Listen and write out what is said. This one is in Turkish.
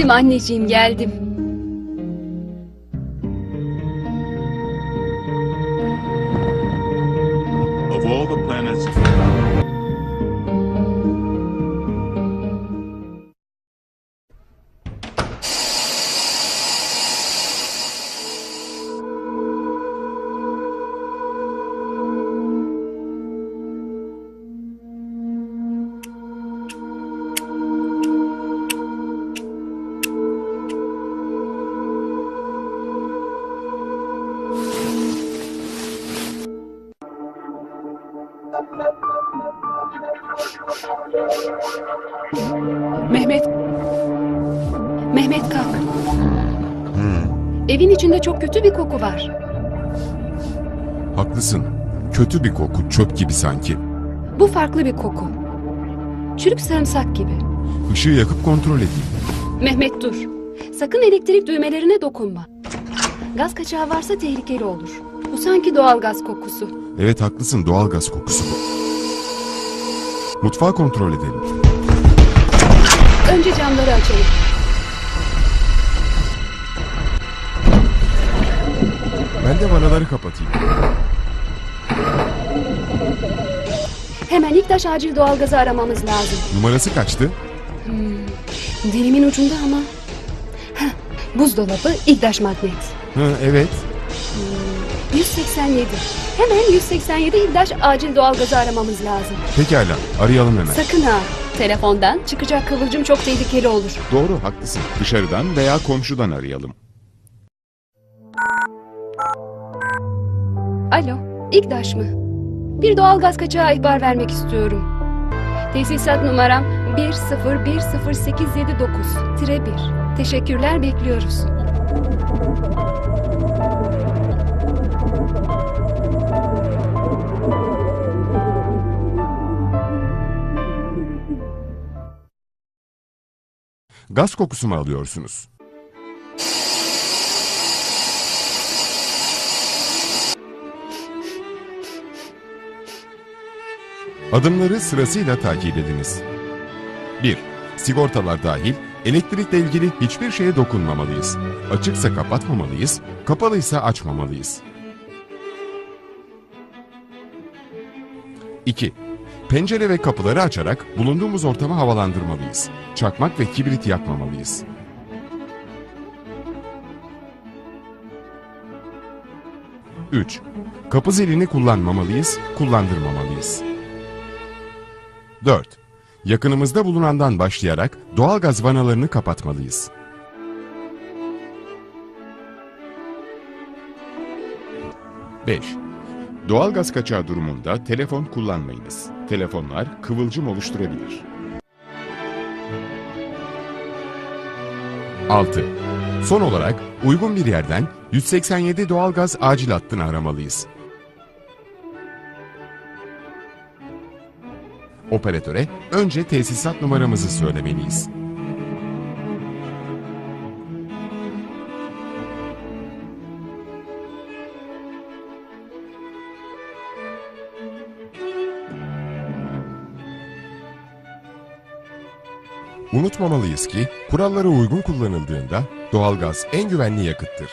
Geldim anneciğim geldim. Of all the planets, Mehmet. Mehmet kalk. Evin içinde çok kötü bir koku var. Haklısın. Kötü bir koku, çöp gibi sanki. Bu farklı bir koku. Çürük sarımsak gibi. Işığı yakıp kontrol edeyim. Mehmet dur. Sakın elektrik düğmelerine dokunma. Gaz kaçağı varsa tehlikeli olur. Bu sanki doğal gaz kokusu. Evet haklısın, doğal gaz kokusu bu. Mutfağı kontrol edelim. Önce camları açalım. Ben de vanaları kapatayım. Hemen İktaş acil doğalgazı aramamız lazım. Numarası kaçtı? Dilimin ucunda ama. Heh, buzdolabı İktaş magnet. Ha, evet. 187. Hemen 187 İktaş acil doğalgazı aramamız lazım. Pekala, arayalım hemen. Sakın ha. Telefondan çıkacak kıvılcım çok tehlikeli olur. Doğru, haklısın. Dışarıdan veya komşudan arayalım. Alo, İktaş mı? Bir doğalgaz kaçağı ihbar vermek istiyorum. Tesisat numaram 1010879-1. Teşekkürler bekliyoruz. Gaz kokusu mu alıyorsunuz? Adımları sırasıyla takip ediniz. 1. Sigortalar dahil elektrikle ilgili hiçbir şeye dokunmamalıyız. Açıksa kapatmamalıyız, kapalıysa açmamalıyız. 2. Pencere ve kapıları açarak bulunduğumuz ortamı havalandırmalıyız. Çakmak ve kibrit yakmamalıyız. Üç, Kapı zilini kullanmamalıyız, kullandırmamalıyız. 4. Yakınımızda bulunandan başlayarak doğalgaz vanalarını kapatmalıyız. 5. Doğalgaz kaçağı durumunda telefon kullanmayınız. Telefonlar kıvılcım oluşturabilir. 6. Son olarak uygun bir yerden 187 doğalgaz acil hattını aramalıyız. Operatöre önce tesisat numaramızı söylemeliyiz. Unutmamalıyız ki kurallara uygun kullanıldığında doğalgaz en güvenli yakıttır.